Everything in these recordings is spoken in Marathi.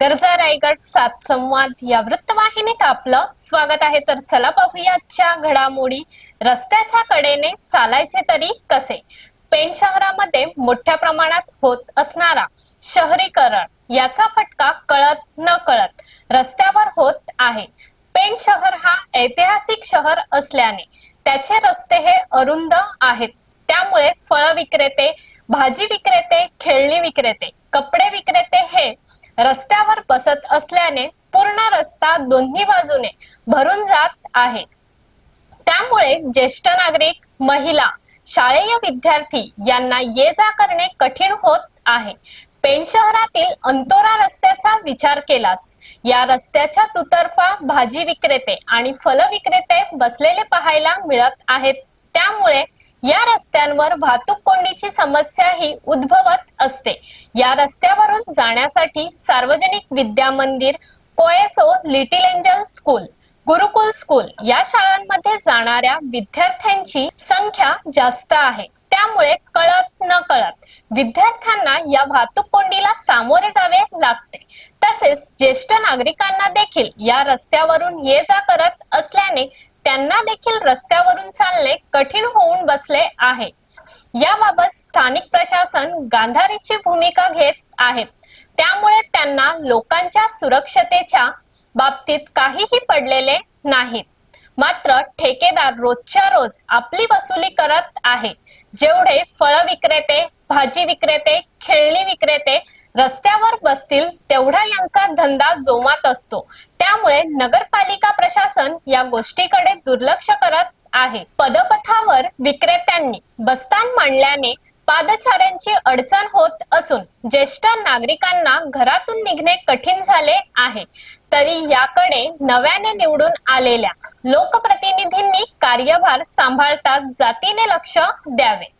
गरजा रायगड सात संवाद या वृत्तवाहिनीत आपलं स्वागत आहे. तर चला पाहूया आजच्या घडामोडी. रस्त्याच्या कडेने चालायचे तरी कसे? पेण शहरामध्ये मोठ्या प्रमाणात होत असणारा शहरीकरण याचा फटका कळत न कळत रस्त्यावर होत आहे. पेण शहर हा ऐतिहासिक शहर असल्याने त्याचे रस्ते हे अरुंद आहेत. त्यामुळे फळ विक्रेते भाजी विक्रेते खेळणी विक्रेते कपडे विक्रेते हे रस्त्यावर बसत असल्याने पूर्ण रस्ता दोन्ही बाजूने भरून जात आहे. त्यामुळे ज्येष्ठ नागरिक महिला शाळेय विद्यार्थी यांना ये जा करणे कठीण होत आहे. पेण शहरातील अंतोरा रस्त्याचा विचार केलास. या रस्त्याच्या तुतर्फा भाजी विक्रेते आणि फल विक्रेते बसलेले पाहायला मिळत आहेत. त्यामुळे या रस्त्यांवर वाहतूक कोंडीची समस्या ही उद्भवत असते. या रस्त्यावरून जाण्यासाठी सार्वजनिक विद्या मंदिर कोएसो little angel school Gurukul school या शाळांमध्ये जाणाऱ्या विद्यार्थ्यांची संख्या जास्त आहे. त्यामुळे कळत न कळत विद्यार्थ्यांना या वाहतूक कोंडीला सामोरे जावे लागते. तसेच ज्येष्ठ नागरिकांना देखील या रस्त्यावरून ये जा करत असल्याने त्यांना देखील रस्त्यावरून चालणे कठीण होऊन बसले आहे. याबाबत स्थानिक प्रशासन गांधारीची भूमिका घेत आहेत त्यामुळे त्यांना लोकांच्या सुरक्षतेच्या बाबतीत काहीही पडलेले नाहीत. मात्र ठेकेदार रोजच्या रोज आपली वसुली करत आहे. जेवढे फळ विक्रेते भाजी विक्रेते खेळणी विक्रेते रस्त्यावर बसतील तेवढा यांचा धंदा जोमात असतो. त्यामुळे नगरपालिका प्रशासन या गोष्टीकडे दुर्लक्ष करत आहे. पदपथावर विक्रेत्यांनी बस्तान मांडल्याने पादचाऱ्यांची अडचण होत असून ज्येष्ठ नागरिकांना घरातून निघणे कठीण झाले आहे. तरी याकडे नव्याने निवडून आलेल्या लोकप्रतिनिधींनी कार्यभार सांभाळतात जातीने लक्ष द्यावे.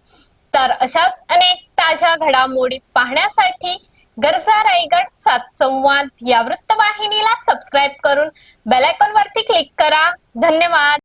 तर अशाच अनेक ताज्या घडामोडी पाहण्यासाठी गरजा रायगड सात संवाद या वृत्तवाहिनीला सबस्क्राईब करून बेलायकॉन वरती क्लिक करा. धन्यवाद.